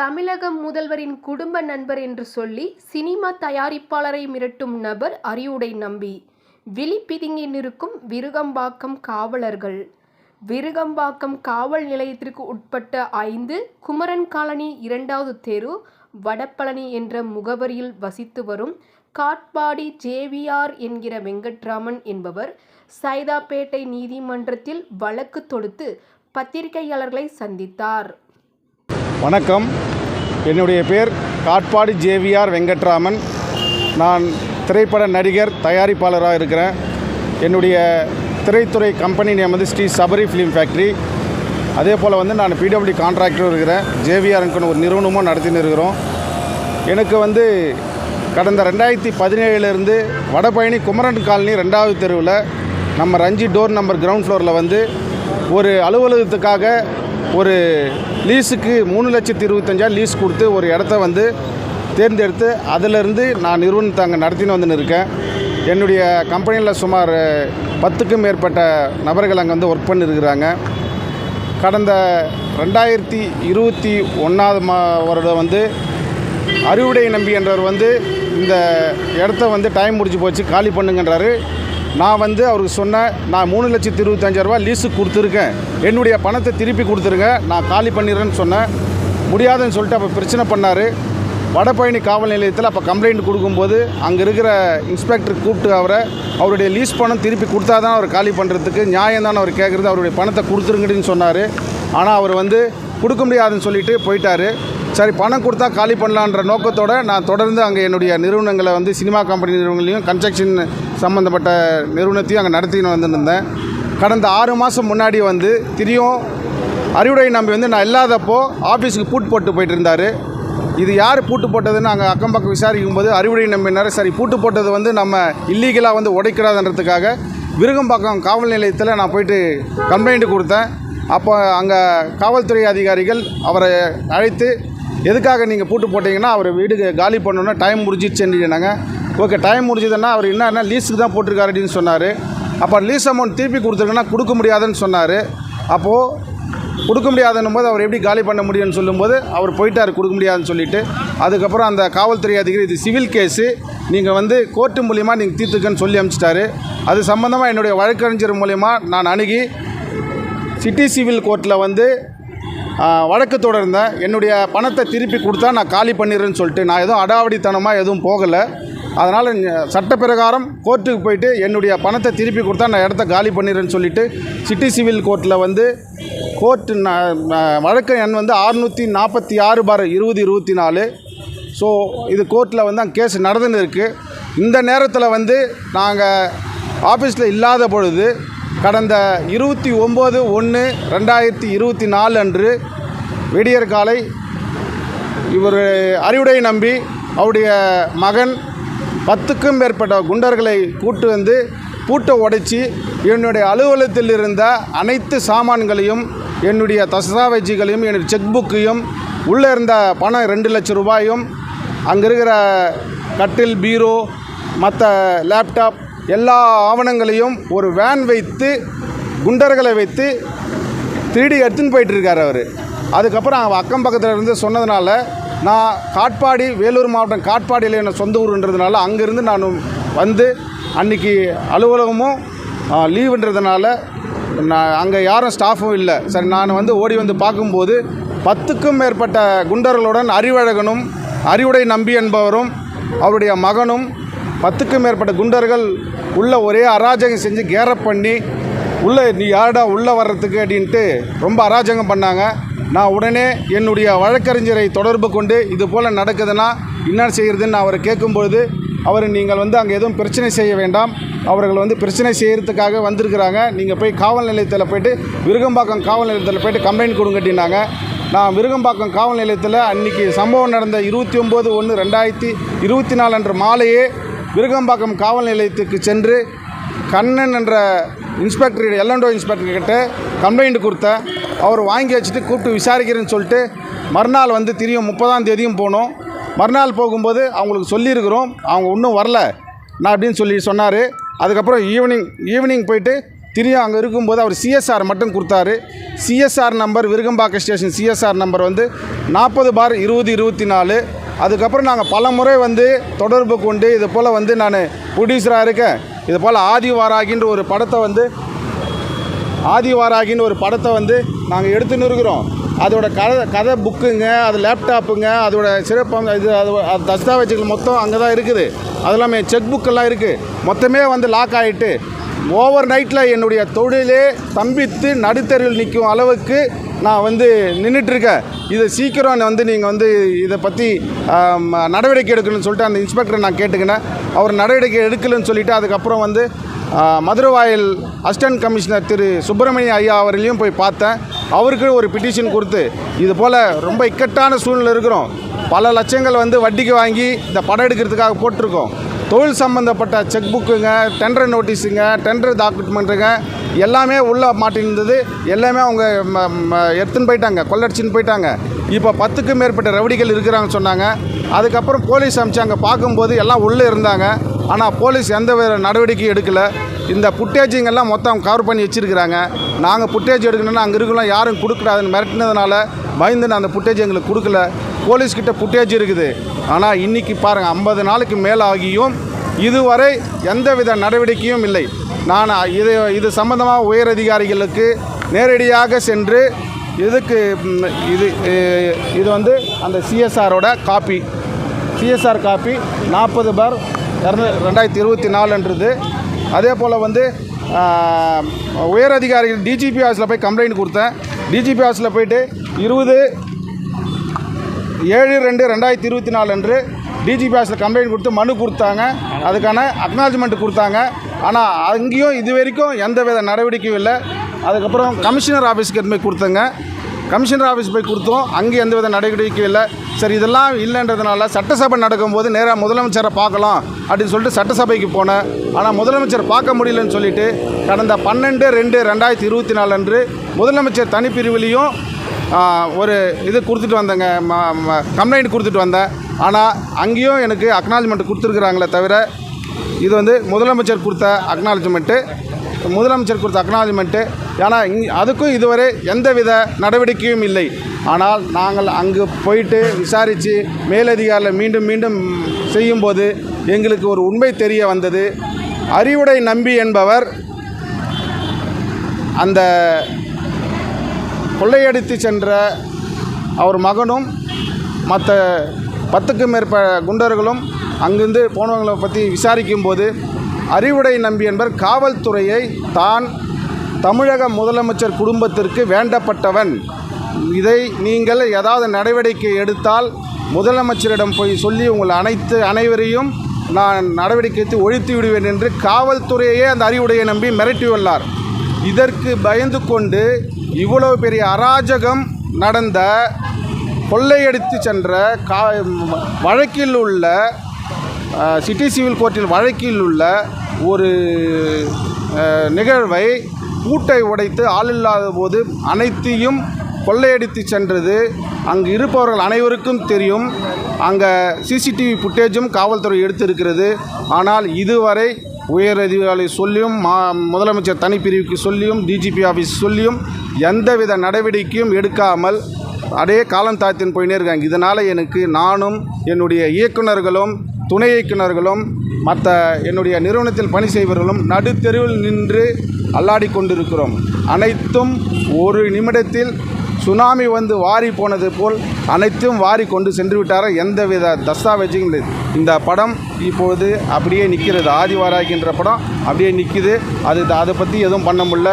தமிழக முதல்வரின் குடும்ப நண்பர் என்று சொல்லி சினிமா தயாரிப்பாளரை மிரட்டும் நபர் அறிவுடை நம்பி. விழி பிதுங்கி நிற்கும் விருகம்பாக்கம் காவலர்கள். விருகம்பாக்கம் காவல் நிலையத்திற்கு உட்பட்ட ஐந்து குமரன் காலனி இரண்டாவது தெரு வடபழனி என்ற முகவரியில் வசித்து வரும் காட்பாடி ஜேவிஆர் என்கிற வெங்கட்ராமன் என்பவர் சைதாப்பேட்டை நீதிமன்றத்தில் வழக்கு தொடுத்து பத்திரிகையாளர்களை சந்தித்தார். வணக்கம். என்னுடைய பேர் காட்பாடி ஜேவிஆர் வெங்கட்ராமன். நான் திரைப்பட நடிகர் தயாரிப்பாளராக இருக்கிறேன். என்னுடைய திரைத்துறை கம்பெனி நேம் வந்து ஸ்ரீ சபரி ஃபிலிம் ஃபேக்ட்ரி அதே போல் வந்து நான் பிடபிள்யூ கான்ட்ராக்டரும் இருக்கிறேன். ஜேவிஆருக்குன்னு ஒரு நிறுவனமும் நடத்தின்னு இருக்கிறோம். எனக்கு வந்து கடந்த ரெண்டாயிரத்தி பதினேழுலேருந்து வடபழனி குமரன் காலனி ரெண்டாவது தெருவில் நம்ம ரஞ்சி டோர் நம்பர் கிரவுண்ட் ஃப்ளோரில் வந்து ஒரு அலுவலகத்துக்காக ஒரு லீஸுக்கு மூணு லட்சத்தி இருபத்தஞ்சாயிரம் லீஸ் கொடுத்து ஒரு இடத்த வந்து தேர்ந்தெடுத்து அதிலிருந்து நான் நிறுவனத்தை அங்கே நடத்தின்னு வந்துன்னு இருக்கேன் என்னுடைய கம்பெனியில் சுமார் பத்துக்கும் மேற்பட்ட நபர்கள் அங்கே வந்து ஒர்க் பண்ணியிருக்கிறாங்க கடந்த ரெண்டாயிரத்தி இருபத்தி ஒன்றாவது மா வருடம் வந்து அறுவடை நம்பி என்றவர் வந்து இந்த இடத்த வந்து டைம் முடிஞ்சு போச்சு காலி பண்ணுங்கன்றாரு. நான் வந்து அவருக்கு சொன்னேன் நான் மூணு லட்சத்தி இருபத்தஞ்சாயிரரூபா லீஸுக்கு கொடுத்துருக்கேன். என்னுடைய பணத்தை திருப்பி கொடுத்துருங்க நான் காலி பண்ணிடுறேன்னு சொன்னேன். முடியாதுன்னு சொல்லிட்டு அப்போ பிரச்சனை பண்ணார். வடபழனி காவல் நிலையத்தில் அப்போ கம்ப்ளைண்ட் கொடுக்கும்போது அங்கே இருக்கிற இன்ஸ்பெக்டர் கூப்பிட்டு அவரை அவருடைய லீஸ் பணம் திருப்பி கொடுத்தா தான் அவர் காலி பண்ணுறதுக்கு நியாயம் தான் அவர் கேட்குறது அவருடைய பணத்தை கொடுத்துருங்கன்னு சொன்னார். ஆனால் அவர் வந்து கொடுக்க முடியாதுன்னு சொல்லிட்டு போயிட்டார். சரி பணம் கொடுத்தா காலி பண்ணலான்ற நோக்கத்தோடு நான் தொடர்ந்து அங்கே என்னுடைய நிறுவனங்களை வந்து சினிமா கம்பெனி நிறுவனங்களையும் கன்ஸ்ட்ரக்ஷன் சம்மந்தப்பட்ட நிறுவனத்தையும் அங்கே நடத்தின்னு வந்துருந்தேன். கடந்த ஆறு மாதம் முன்னாடி வந்து திரியும் அறிவுடை நம்பி வந்து நான் இல்லாதப்போ ஆஃபீஸுக்கு பூட்டு போட்டு போயிட்டு இருந்தார் இது யார் பூட்டு போட்டதுன்னு அங்கே அக்கம் பக்கம் விசாரிக்கும் போது அறிவுடை நம்பினார். சரி பூட்டு போட்டது வந்து நம்ம இல்லீகலாக வந்து உடைக்கூடாதுன்றதுக்காக விருகம்பாக்கம் காவல் நிலையத்தில் நான் போயிட்டு கம்ப்ளைண்ட் கொடுத்தேன். அப்போ அங்கே காவல்துறை அதிகாரிகள் அவரை அழைத்து எதுக்காக நீங்கள் பூட்டு போட்டிங்கன்னா அவர் வீடு காலி பண்ணணுன்னா டைம் முடிஞ்சிடுச்சுன்னாங்க ஓகே டைம் முடிஞ்சதுன்னா அவர் என்னன்னா லீஸுக்கு தான் போட்டிருக்காரு அப்படின்னு சொன்னார். அப்போ லீஸ் அமௌண்ட் திருப்பி கொடுத்துருக்கேன்னா கொடுக்க முடியாதுன்னு சொன்னார். அப்போது கொடுக்க முடியாதுன்னும் போது அவர் எப்படி காலி பண்ண முடியும்னு சொல்லும்போது அவர் போயிட்டார் கொடுக்க முடியாதுன்னு சொல்லிட்டு. அதுக்கப்புறம் அந்த காவல்துறை அதிகாரி இது சிவில் கேஸு நீங்கள் வந்து கோர்ட்டு மூலிமா நீங்கள் தீர்த்துக்கன்னு சொல்லி அனுப்பிச்சிட்டாரு அது சம்மந்தமாக என்னுடைய வழக்கறிஞர் மூலிமா நான் அணுகி சிட்டி சிவில் கோர்ட்டில் வந்து வழக்கு தொடர்ந்தேன். என்னுடைய பணத்தை திருப்பி கொடுத்தா நான் காலி பண்ணிடுறேன்னு சொல்லிட்டு. நான் எதுவும் அடாவடித்தனமாக எதுவும் போகலை. அதனால் சட்டப்பிரகாரம் கோர்ட்டுக்கு போயிட்டு என்னுடைய பணத்தை திருப்பி கொடுத்தா நான் இடத்த காலி பண்ணிடுறேன்னு சொல்லிட்டு சிட்டி சிவில் கோர்ட்டில் வந்து கோர்ட்டு வழக்கு எண் வந்து அறுநூற்றி நாற்பத்தி ஆறு பார் இருபது இருபத்தி நாலு. ஸோ இது கோர்ட்டில் வந்து அங்கே கேஸ் நடந்துன்னு இருக்குது இந்த நேரத்தில் வந்து நாங்கள் ஆஃபீஸில் இல்லாத பொழுது கடந்த இருபத்தி ஒம்பது ஒன்று ரெண்டாயிரத்தி இருபத்தி நாலு அன்று விடியற்காலை இவர் அறிவுடை நம்பி அவருடைய மகன் பத்துக்கும் மேற்பட்ட குண்டர்களை கூட்டு வந்து பூட்டை உடைச்சி என்னுடைய அலுவலகத்தில் இருந்த அனைத்து சாமான்களையும் என்னுடைய தஸ்தாவேஜிகளையும் என்னுடைய செக் புக்கையும் உள்ளே இருந்த பணம் ரெண்டு லட்சம் ரூபாயும் அங்கே இருக்கிற கட்டில் பீரோ மற்ற லேப்டாப் எல்லா ஆவணங்களையும் ஒரு வேன் வைத்து குண்டர்களை வைத்து திருடி எடுத்துன்னு போயிட்டுருக்கார் அவர். அதுக்கப்புறம் அவன் அக்கம் பக்கத்தில் இருந்து சொன்னதுனால நான் காட்பாடி வேலூர் மாவட்டம் காட்பாடியில் என்ன சொந்த ஊருன்றதுனால அங்கேருந்து நான் வந்து அன்னைக்கு அலுவலகமும் லீவுன்றதுனால நான் அங்கே யாரும் ஸ்டாஃபும் இல்லை. சரி நான் வந்து ஓடி வந்து பார்க்கும்போது பத்துக்கும் மேற்பட்ட குண்டர்களுடன் அறிவழகனும் அறிவுடை நம்பி என்பவரும் அவருடைய மகனும் பத்துக்கும் மேற்பட்ட குண்டர்கள் உள்ள ஒரே அராஜகம் செஞ்சு கேரப் பண்ணி உள்ளே நீ யாரடா உள்ளே வர்றதுக்கு? அப்படின்ட்டு ரொம்ப அராஜகம் பண்ணாங்க. நான் உடனே என்னுடைய வழக்கறிஞரை தொடர்பு கொண்டு இது போல் நடக்குதுன்னா என்ன செய்கிறதுன்னு நான் அவரை கேட்கும்பொழுது அவர் நீங்கள் வந்து அங்கே எதுவும் பிரச்சனை செய்ய வேண்டாம். அவர்கள் வந்து பிரச்சனை செய்கிறதுக்காக வந்திருக்கிறாங்க. நீங்கள் போய் காவல் நிலையத்தில் போயிட்டு விருகம்பாக்கம் காவல் நிலையத்தில் போயிட்டு கம்ப்ளைண்ட் கொடுங்கட்டினாங்க. நான் விருகம்பாக்கம் காவல் நிலையத்தில் அன்றைக்கி சம்பவம் நடந்த இருபத்தி ஒம்பது ஒன்று ரெண்டாயிரத்தி இருபத்தி நாலு அன்று மாலையே விருகம்பாக்கம் காவல் நிலையத்துக்கு சென்று கண்ணன் என்ற இன்ஸ்பெக்டர் எல்லண்டோ இன்ஸ்பெக்டர் கிட்ட கம்ப்ளைண்ட் கொடுத்தேன். அவர் வாங்கி வச்சுட்டு கூப்பிட்டு விசாரிக்கிறேன்னு சொல்லிட்டு மறுநாள் வந்து திரியும் முப்பதாம் தேதியும் போனோம். மறுநாள் போகும்போது அவங்களுக்கு சொல்லியிருக்கிறோம். அவங்க இன்னும் வரல. நான் அப்படின்னு சொல்லி சொன்னார். அதுக்கப்புறம் ஈவினிங் ஈவினிங் போயிட்டு திரியும் அங்கே இருக்கும்போது அவர் சிஎஸ்ஆர் மட்டும் கொடுத்தாரு. CSR number Virugambakkam station CSR number வந்து நாற்பது பார் இருபது இருபத்தி நாலு. அதுக்கப்புறம் நாங்கள் பல முறை வந்து தொடர்பு கொண்டு இது போல் வந்து நான் ப்ரொடியூசராக இருக்கேன். இது போல் ஆதிவாராகின்ற ஒரு படத்தை வந்து ஆதிவாராகின்னு ஒரு படத்தை வந்து நாங்கள் எடுத்துன்னு இருக்கிறோம் அதோட கதை கதை புக்குங்க அது லேப்டாப்புங்க அதோட சிறப்பம் இது அது அது தஸ்தாவேஜுகள் மொத்தம் அங்கே தான் இருக்குது. அது எல்லாமே செக் புக்கெல்லாம் இருக்குது மொத்தமே வந்து லாக் ஆகிட்டு ஓவர் நைட்டில் என்னுடைய தொழிலே தம்பித்து நடுத்தெருவில் நிற்கும் அளவுக்கு நான் வந்து நின்றுட்டுருக்கேன் இதை சீக்கிரம் வந்து நீங்கள் வந்து இதை பற்றி நடவடிக்கை எடுக்கணும்னு சொல்லிட்டு அந்த இன்ஸ்பெக்டரை நான் கேட்டுக்கினேன். அவர் நடவடிக்கை எடுக்கலைன்னு சொல்லிவிட்டு அதுக்கப்புறம் வந்து மதுரவாயில் அசிஸ்டன்ட் கமிஷனர் திரு சுப்பிரமணிய ஐயா அவர்களையும் போய் பார்த்தேன். அவருக்கு ஒரு பிட்டிஷன் கொடுத்து இது போல் ரொம்ப இக்கட்டான சூழ்நிலை இருக்கிறோம். பல லட்சங்கள் வந்து வட்டிக்கு வாங்கி இந்த படம் எடுக்கிறதுக்காக போட்டிருக்கோம். தொழில் சம்மந்தப்பட்ட செக் புக்குங்க டெண்டர் நோட்டீஸுங்க டெண்டர் டாக்குமெண்ட்டுங்க எல்லாமே உள்ளே மாட்டிருந்தது எல்லாமே அவங்க ம- ம- எடுத்துன்னு போயிட்டாங்க கொள்ளடிச்சின்னு போயிட்டாங்க. இப்போ பத்துக்கும் மேற்பட்ட ரவுடிகள் இருக்கிறாங்கன்னு சொன்னாங்க. அதுக்கப்புறம் போலீஸ் அமிச்சாங்க. பார்க்கும்போது எல்லாம் உள்ளே இருந்தாங்க. ஆனால் போலீஸ் எந்த வித நடவடிக்கையும் எடுக்கலை. இந்த புட்டேஜிங்கெல்லாம் மொத்தம் கவர் பண்ணி வச்சுருக்கிறாங்க. நாங்கள் புட்டேஜ் எடுக்கணும்னா அங்கே இருக்கலாம் யாரும் கொடுக்கூடாதுன்னு மிரட்டினதுனால பயந்து நான் அந்த புட்டேஜ் எங்களுக்கு கொடுக்கல. போலீஸ்கிட்ட புட்டேஜ் இருக்குது. ஆனால் இன்றைக்கி பாருங்கள் ஐம்பது நாளுக்கு மேலே ஆகியும் இதுவரை எந்தவித நடவடிக்கையும் இல்லை. நான் இது இது சம்பந்தமாக உயர் அதிகாரிகளுக்கு நேரடியாக சென்று இதுக்கு இது இது வந்து அந்த சிஎஸ்ஆரோட காப்பி சிஎஸ்ஆர் காப்பி நாற்பது பார் ரெண்டாயிரத்தி இருபத்தி நாலுன்றது. அதே போல் வந்து உயர் அதிகாரிகள் டிஜிபி ஆஃபீஸில் போய் கம்ப்ளைண்ட் கொடுத்தேன். டிஜிபி ஆஃபீஸில் போயிட்டு இருபது ஏழு ரெண்டு ரெண்டாயிரத்தி இருபத்தி நாலு அன்று டிஜிபி ஆஃபீஸில் கம்ப்ளைண்ட் கொடுத்து மனு கொடுத்தாங்க. அதுக்கான அக்னாலஜ்மெண்ட் கொடுத்தாங்க. ஆனால் அங்கேயும் இது வரைக்கும் எந்த வித நடவடிக்கையும் இல்லை. அதுக்கப்புறம் கமிஷனர் ஆஃபீஸுக்கு எடுத்து போய் கொடுத்தங்க. கமிஷனர் ஆஃபீஸ் போய் கொடுத்தோம். அங்கேயும் எந்த வித நடவடிக்கையும் இல்லை. சரி இதெல்லாம் இல்லைன்றதுனால சட்டசபை நடக்கும்போது நேராக முதலமைச்சரை பார்க்கலாம் அப்படின்னு சொல்லிட்டு சட்டசபைக்கு போனேன். ஆனால் முதலமைச்சர் பார்க்க முடியலன்னு சொல்லிட்டு கடந்த பன்னெண்டு ரெண்டு ரெண்டாயிரத்தி இருபத்தி நாலு அன்று முதலமைச்சர் தனிப்பிரிவிலையும் ஒரு இது கொடுத்துட்டு வந்தேங்க. கம்ப்ளைண்ட் கொடுத்துட்டு வந்தேன். ஆனால் அங்கேயும் எனக்கு அக்னாலஜ்மெண்ட் கொடுத்துருக்குறாங்களே தவிர இது வந்து முதலமைச்சர் கொடுத்த அக்னாலஜ்மெண்ட்டு முதலமைச்சர் கொடுத்த அக்னாலஜ்மெண்ட்டு ஏன்னா இங் அதுக்கும் இதுவரை எந்தவித நடவடிக்கையும் இல்லை. ஆனால் நாங்கள் அங்கு போயிட்டு விசாரித்து மேலதிகாரியில் மீண்டும் மீண்டும் செய்யும்போது எங்களுக்கு ஒரு உண்மை தெரிய வந்தது. அறிவுடை நம்பி என்பவர் அந்த கொள்ளையடித்து சென்ற அவர் மகனும் மற்ற பத்துக்கும் மேற்ப குண்டர்களும் அங்கிருந்து போனவங்களை பற்றி விசாரிக்கும்போது அறிவுடை நம்பி என்பவர் காவல்துறையை தான் தமிழக முதலமைச்சர் குடும்பத்திற்கு வேண்டப்பட்டவன். இதை நீங்கள் ஏதாவது நடவடிக்கை எடுத்தால் முதலமைச்சரிடம் போய் சொல்லி உங்கள் அனைத்து அனைவரையும் நான் நடவடிக்கை எடுத்து ஒழித்து விடுவேன் என்று காவல்துறையே அந்த அறிவுடையை நம்பி மிரட்டியுள்ளார் இதற்கு பயந்து கொண்டு இவ்வளவு பெரிய அராஜகம் நடந்த கொள்ளையடித்து சென்ற கா வழக்கில் உள்ள சிட்டி சிவில் கோர்ட்டில் வழக்கில் உள்ள ஒரு நிகழ்வை பூட்டை உடைத்து ஆளில்லாத போது அனைத்தையும் கொள்ளையடித்து சென்றது. அங்கு இருப்பவர்கள் அனைவருக்கும் தெரியும். அங்கே சிசிடிவி ஃபுட்டேஜும் காவல்துறை எடுத்திருக்கிறது. ஆனால் இதுவரை உயர் அதிகாரி சொல்லியும் மா முதலமைச்சர் தனிப்பிரிவுக்கு சொல்லியும் டிஜிபி ஆஃபீஸ் சொல்லியும் எந்தவித நடவடிக்கையும் எடுக்காமல் அப்படியே காலம் தாத்தின் போயினே இருக்காங்க இதனால் எனக்கு நானும் என்னுடைய இயக்குனர்களும் துணை இயக்குனர்களும் மற்ற என்னுடைய நிறுவனத்தில் பணி செய்பவர்களும் நடுத்தெருவில் நின்று அல்லாடி கொண்டிருக்கிறோம். அனைத்தும் ஒரு நிமிடத்தில் சுனாமி வந்து வாரி போனது போல் அனைத்தும் வாரி கொண்டு சென்று விட்டார? எந்தவித தஸ்தாவேஜும் இல்லை. இந்த படம் இப்போது அப்படியே நிற்கிறது. ஆதிவாராகின்ற படம் அப்படியே நிற்கிது. அது அதை பற்றி எதுவும் பண்ண முடியல.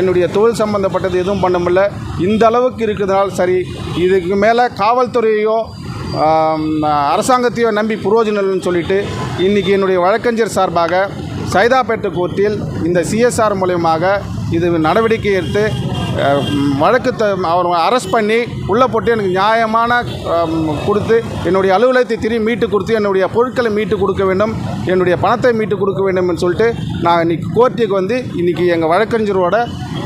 என்னுடைய தொழில் சம்பந்தப்பட்டது எதுவும் பண்ண முடியல. இந்த அளவுக்கு இருக்கிறதுனால சரி இதுக்கு மேலே காவல்துறையோ அரசாங்கத்தையோ நம்பி புரோஜனல்னு சொல்லிட்டு இன்றைக்கி என்னுடைய வழக்கறிஞர் சார்பாக சைதாப்பேட்டை கோர்ட்டில் இந்த சிஎஸ்ஆர் மூலயமாக இது நடவடிக்கை எடுத்து வழக்கு த அவர் அரெஸ்ட் பண்ணி உள்ளே போட்டு எனக்கு நியாயமான கொடுத்து என்னுடைய அலுவலகத்தை திரும்பி மீட்டு கொடுத்து என்னுடைய பொருட்களை மீட்டு கொடுக்க வேண்டும் என்னுடைய பணத்தை மீட்டு கொடுக்க வேண்டும்னு சொல்லிட்டு நான் இன்றைக்கி கோர்ட்டுக்கு வந்து இன்றைக்கி எங்கள் வழக்கறிஞரோட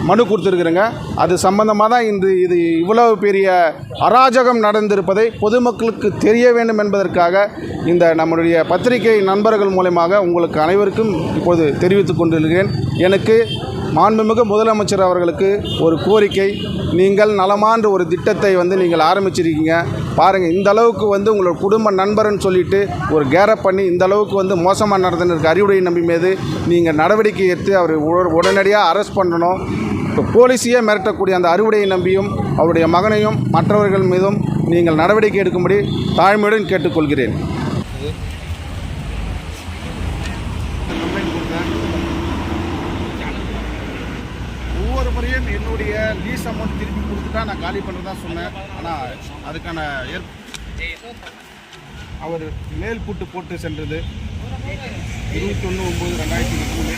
மனு கொடுத்துருக்குறேங்க. அது சம்பந்தமாக தான் இன்று இது இவ்வளவு பெரிய அராஜகம் நடந்திருப்பதை பொதுமக்களுக்கு தெரிய வேண்டும் என்பதற்காக இந்த நம்முடைய பத்திரிகை நண்பர்கள் மூலயமாக உங்களுக்கு அனைவருக்கும் இப்போது தெரிவித்துக் கொண்டிருக்கிறேன். எனக்கு மாண்புமிகு முதலமைச்சர் அவர்களுக்கு ஒரு கோரிக்கை. நீங்கள் நலமான்ற ஒரு திட்டத்தை வந்து நீங்கள் ஆரம்பிச்சிருக்கீங்க. பாருங்கள் இந்த அளவுக்கு வந்து உங்களோட குடும்ப நண்பர்னு சொல்லிட்டு ஒரு கேரப் பண்ணி இந்த அளவுக்கு வந்து மோசமாக நடத்தினருக்கு அறிவுரை நம்பி மீது நீங்கள் நடவடிக்கை எடுத்து அவர் உடனடியாக அரெஸ்ட் பண்ணணும். இப்போ போலீஸையே மிரட்டக்கூடிய அந்த அறுவடையை நம்பியும் அவருடைய மகனையும் மற்றவர்கள் மீதும் நீங்கள் நடவடிக்கை எடுக்கும்படி தாழ்மையுடன் கேட்டுக்கொள்கிறேன். என்னுடைய லீஸ் அமௌண்ட் திருப்பி கொடுத்துட்டா நான் காலி பண்ணுறதா சொன்னேன். ஆனால் அதுக்கான ஏற் அவர் மேல் கூட்டு போட்டு சென்றது. இருபத்தொன்று ஒம்பது ரெண்டாயிரத்தி மூணு